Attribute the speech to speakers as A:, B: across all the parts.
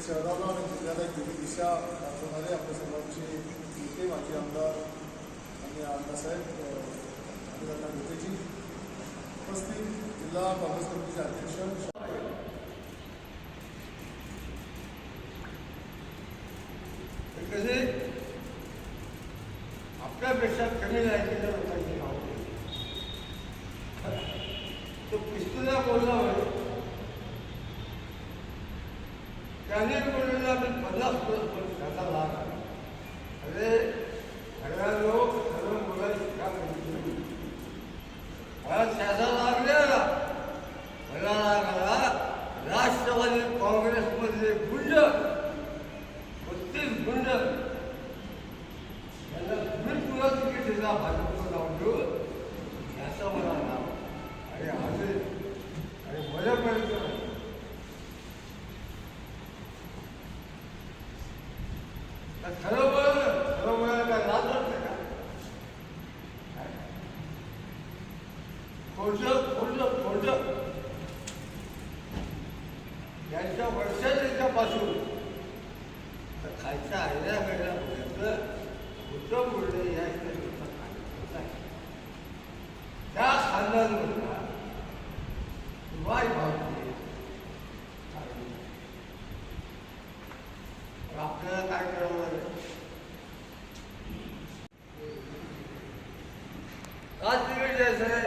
A: शहराला आणि जिल्ह्याला एक दिशा दाखवणारे आपल्या सर्वांचे नेते माजी आमदार आणि अण्णासाहेब उपस्थित जिल्हा काँग्रेस कमिटीचे अध्यक्ष
B: कधी आपल्यापेक्षा कमी लायकीच्या लोकांची नाव तो पिस्तुल्या बोलला होय त्याने बोललेला मी पन्नास वर्षाचा लाभ आहे. अरे सगळ्या लोक सर्व बोलायची का म्हणते मला त्याचा लाभ मिळाला मला लागला राष्ट्रवादी काँग्रेसमधले गुंड बत्तीस गुंड यांना तुम्ही तुला तिकीट दिला भाजपला जाऊन मला नाव. आणि आणि खरं बोल खरं बोलायला काय लाज वाटते का? खोटं खोटं खोटं यांच्या वर्षाच्यापासून तर खायच्या आयल्या वेळेला शिवाय भावते आपल्याला काय करावं आज तिकडे जायचं आहे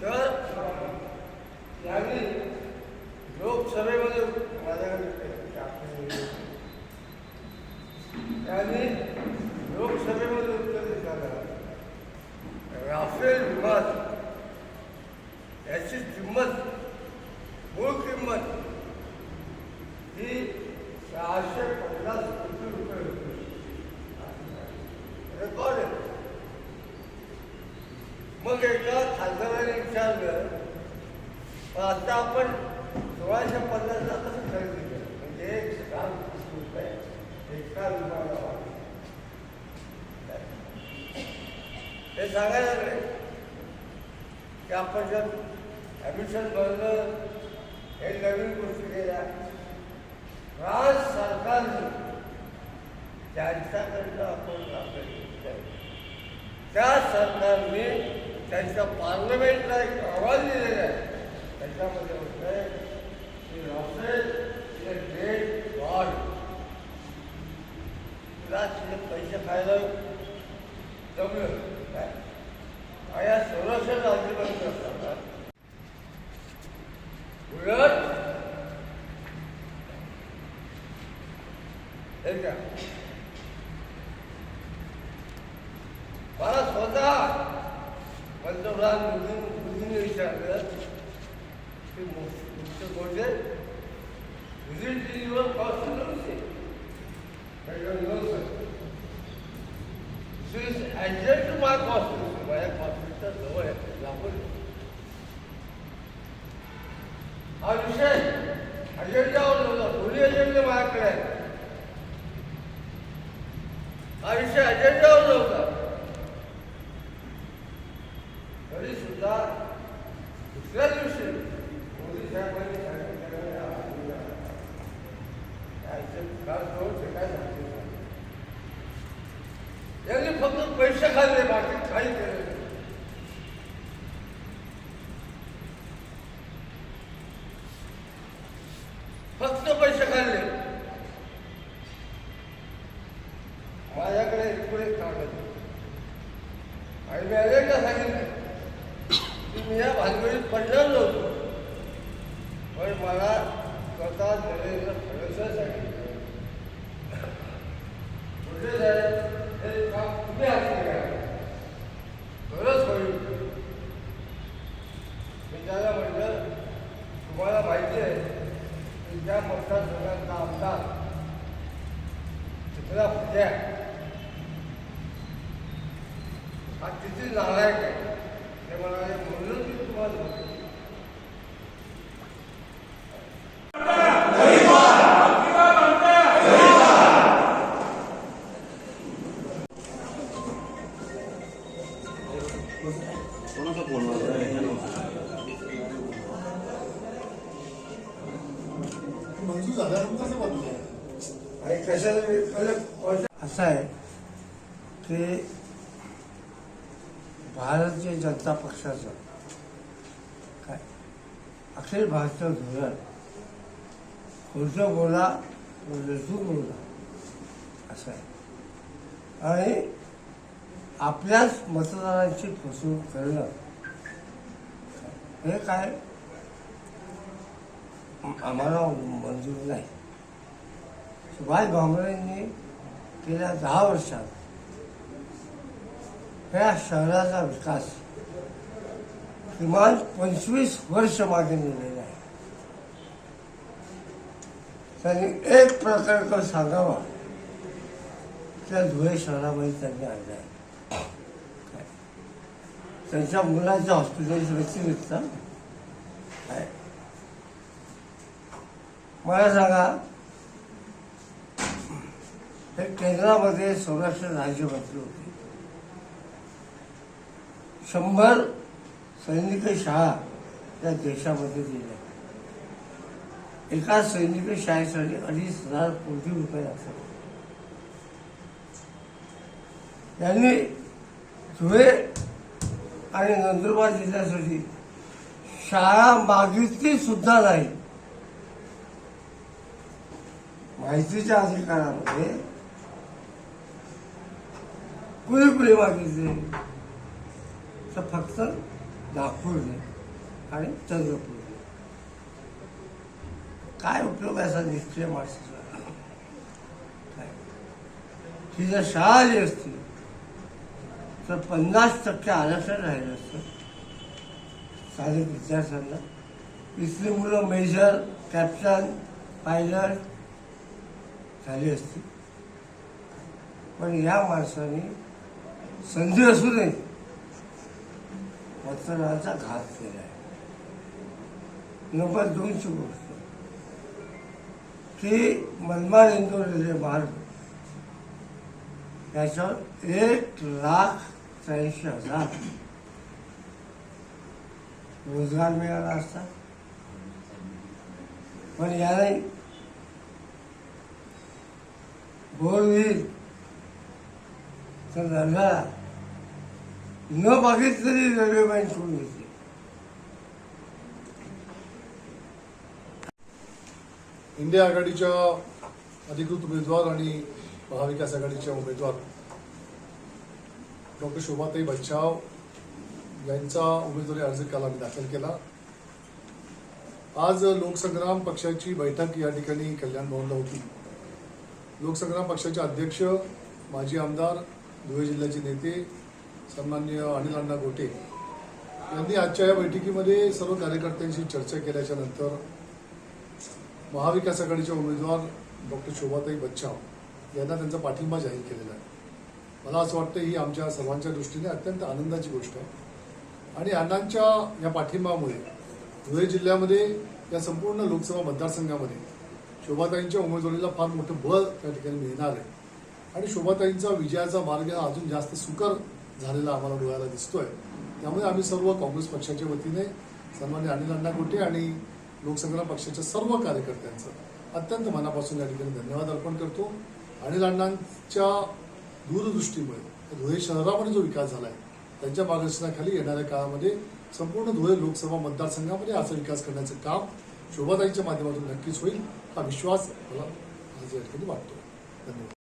B: तर यांनी लोकसभेमध्ये माझ्याकडे त्यांनी लोकसभेमध्ये सहाशे पन्नास कोटी रुपये होती रेकॉर्ड आहे मग एका खासदाराने विचारलं आता आपण सोळाशे पन्नास आता खरेदी केलं म्हणजे एक लाख आहे रुपये एका विमानावर हे सांगायला लागले की आपण जर ॲडमिशन भरलं हे नवीन गोष्टी केल्या राज सरकारने त्यांच्याकडनं आपण त्या सरकारने त्यांच्या पार्लमेंटला एक अहवाल दिलेला आहे. त्याच्यामध्ये होतंय की रॉसेल हे ग्रेट गॉड तुला तिथे पैसे खायला जमलं काय या संरक्षण राज्यमंत्री करतात उलट हे का मला स्वतः पंतप्रधान मोदी मोदींनी विचारलं की मुख्य गोष्ट विजिट दिलीवर कॉस्ट नव्हते खास ते काय सांगते यांनी फक्त पैसे खाल्ले बाकी काही नाही. फक्त पैसे खाल्ले. माझ्याकडे एकूण एक कागद. आणि मी अनेकदा सांगितलं की मी या भानगडीत पडणार नव्हतो पण मला स्वतः देवेंद्र फडणवीस सांगितलं हा किती नालायक आहे ते मला म्हणून मी तुम्हाला
A: मंजूर झाल्यानंतर
B: असं आहे की भारतीय जनता पक्षाचं काय? अखिल भारतीय धोरण खोटं बोला लसूण बोला असं आहे. आणि आपल्याच मतदारांची फसवणूक करणं हे काय? आम्हाला मंजूर नाही. सुभाष भामरेंनी गेल्या दहा वर्षात या शहराचा विकास किमान पंचवीस वर्ष मागे नेलेला आहे. त्यांनी एक प्रकल्प सांगावा. त्या धुळे शहरामध्ये त्यांनी आणला आहे. त्यांच्या मुलाच्या हॉस्पिटलच्या व्यतिरिक्त आहे. मला सांगा हे केंद्रामध्ये संरक्षण राज्यमंत्री होते. शंभर सैनिक शाळा त्या देशामध्ये दिल्या एका सैनिक शाळेसाठी अडीच हजार कोटी रुपये लागतात. त्यांनी धुळे आणि नंदुरबार जिल्ह्यासाठी शाळा मागितली सुद्धा नाही. माहितीच्या अधिकारामध्ये कुणी कुणी मागितले तर फक्त नागपूरने आणि चंद्रपूर. काय उपयोग आहे असा निश्चय माणसाचा? काय? ही जर शाळा आली असती तर पन्नास टक्के आरक्षण राहिलं असतं. स्थानिक विद्यार्थ्यांना. इथली मुलं मेजर कॅप्टन पायलट झाली असती पण या माणसाने संधी असूनही मतदानाचा घात केला आहे. नंबर दोनची गोष्ट. की मनमाड इंदोर रेल्वे मार्ग याच्यावर एक लाख त्र्याऐंशी हजार रोजगार मिळाला असता. पण याने बोर होईल तर नरगाळा न बघितलं तरी रेल्वे बँक सोडून घेतली
A: इंडिया आघाडीच्या अधिकृत उमेदवार आणि महाविकास आघाडीच्या उमेदवार. डॉक्टर शोभाताई बच्छाव यांचा उमेदवारी अर्ज काल आम्ही दाखल केला. आज लोकसंग्राम पक्षाची बैठक या ठिकाणी कल्याण भवनला होती. लोकसंग्राम पक्षाचे अध्यक्ष माजी आमदार धुळे जिल्ह्याचे नेते सन्मान्य अनिल अण्णा गोटे यांनी आजच्या या बैठकीमध्ये सर्व कार्यकर्त्यांशी चर्चा केल्याच्यानंतर महाविकास आघाडीच्या उमेदवार डॉक्टर शोभाताई बच्चाव यांना त्यांचा पाठिंबा जाहीर केलेला आहे. मला असं वाटतं ही आमच्या सर्वांच्या दृष्टीने अत्यंत आनंदाची गोष्ट आहे. आणि अण्णांच्या या पाठिंबामुळे धुळे जिल्ह्यामध्ये या संपूर्ण लोकसभा मतदारसंघामध्ये शोभाताईंच्या उमेदवारीला फार मोठं बळ त्या ठिकाणी मिळणार आहे. आणि शोभाताईंचा विजयाचा मार्ग हा अजून जास्त सुकर झालेला आम्हाला डोळ्याला दिसतोय. त्यामुळे आम्ही सर्व काँग्रेस पक्षाच्या वतीने सन्मान्य अनिल अण्णा गोटे आणि लोकसंग्राम पक्षाच्या सर्व कार्यकर्त्यांचं अत्यंत मनापासून या ठिकाणी धन्यवाद अर्पण करतो. अनिल अण्णांच्या दूरदृष्टीमुळे धुळे शहरामध्ये जो विकास झाला आहे त्यांच्या मार्गदर्शनाखाली येणाऱ्या काळामध्ये संपूर्ण धुळे लोकसभा मतदारसंघामध्ये असा विकास करण्याचं काम शोभाताईंच्या माध्यमातून नक्कीच होईल. हा विश्वास मला आज या ठिकाणी वाटतो धन्यवाद